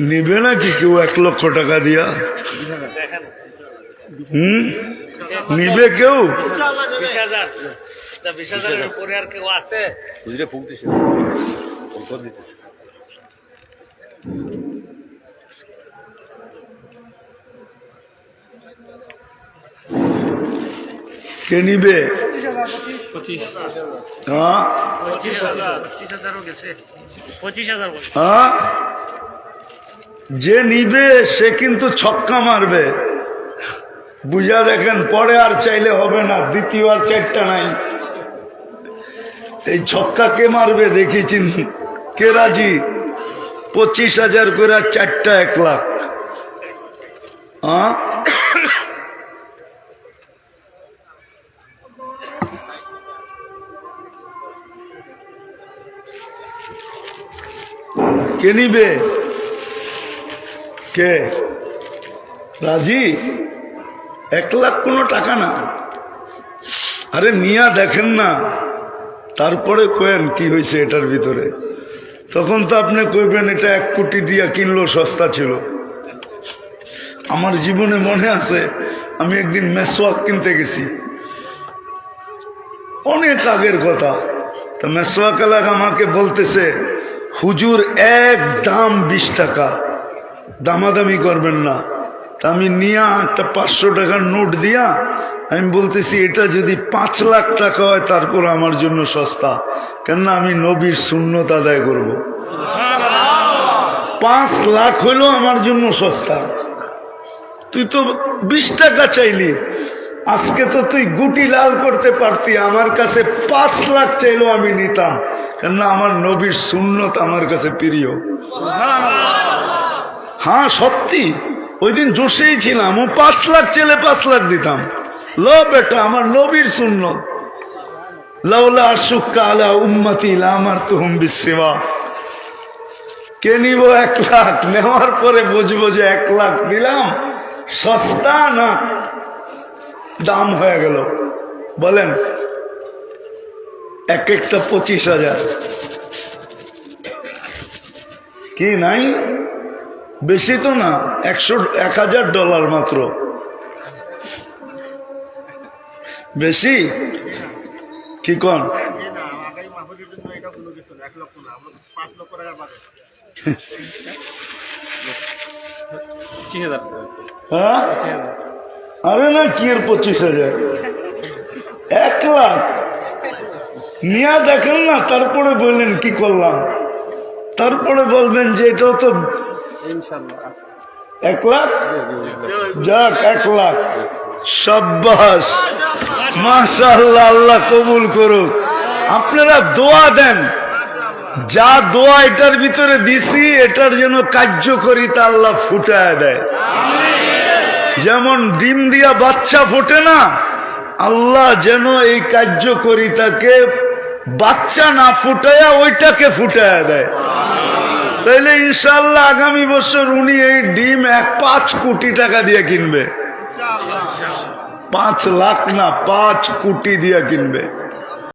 নিবে নাকি কেউ এক লক্ষ টাকা দিয়া? হুম? নিবে কেউ? কে নিবে? হ্যাঁ। হ্যাঁ? যে নিবে, সে কিন্তু ছক্কা মারবে। বুঝা দেখেন, পরে আর চাইলে হবে না, দ্বিতীয় আর চারটা নাই। এই ছক্কা কে মারবে দেখেছেন কে রাজি? পঁচিশ হাজার করে চারটা এক লাখ। হ্যাঁ? কে নিবে? কে? রাজি? এক লাখ কোনো টাকা না। আরে নিয়া দেখেন না। তারপরে কোয়েন কি হয়েছে এটার ভিতরে? তখন তো আপনি কইবেন, এটা এক কোটি দিয়া কিনলো, সস্তা ছিল। আমার জীবনে মনে আছে, আমি একদিন মেসওয়াক কিনতে গেছি। অনেক আগের কথা। তো মেসওয়াক এলাকা আমাকে বলতেছে হুজুর এক দাম বিশ টাকা। দামাদামি করবেন না। আমি নিয়া একটা পাঁচশো টাকার নোট দিয়া আমি বলতেছি, এটা যদি পাঁচ লাখ টাকা হয় তারপর আমার জন্য সস্তা। কেননা আমি নবীর শূন্যত আদায় করব। পাঁচ লাখ হইল আমার জন্য সস্তা। তুই তো বিশ টাকা চাইলি। আজকে তো তুই গুটি লাল করতে পারতি, আমার কাছে পাঁচ লাখ চাইলেও আমি নিতাম। কেননা আমার নবীর শূন্যত আমার কাছে প্রিয়। হ্যাঁ সত্যি। ওই দিন জোশেই ছিলাম ও পাঁচ লাখ চেলে পাঁচ লাখ দিতাম। ল বেটা আমার নবীর শূন্য লাউলা সুক্কা আলা উম্মতি আমার তো হুম বিসেবা কে নিব এক লাখ? নেওয়ার পরে বুঝব যে এক লাখ দিলাম। সস্তা না? দাম হয়ে গেল। বলেন এক একটা পঁচিশ হাজার। কি, নাই? বেশি তো না, একশো, এক হাজার ডলার মাত্র। বেশি? কি কন? হ্যাঁ? আরে না, কি এর পঁচিশ হাজার? এক লাখ। নিয়া দেখেন না, তারপরে বললেন, কি করলাম? তারপরে বলবেন যে, এটাও তো এক লাখ? যাক, এক লাখ। সাব্বাস। মাশাআল্লাহ, আল্লাহ কবুল করুক। আপনারা দোয়া দেন। যা দোয়া এটার ভিতরে দিছি, এটার যেন কার্যকরিতা আল্লাহ ফুটায় দেয়। যেমন ডিম দিয়া বাচ্চা ফোটে না, আল্লাহ যেন এই কার্যকরিতাকে বাচ্চা না ফুটায়া ওইটাকে ফুটায়া দেয়। তাইলে ইনশাল্লাহ আগামী বছর উনি এই ডিম এক পাঁচ কোটি টাকা দিয়ে কিনবে। পাঁচ লাখ না পাঁচ কোটি দিয়ে কিনবে।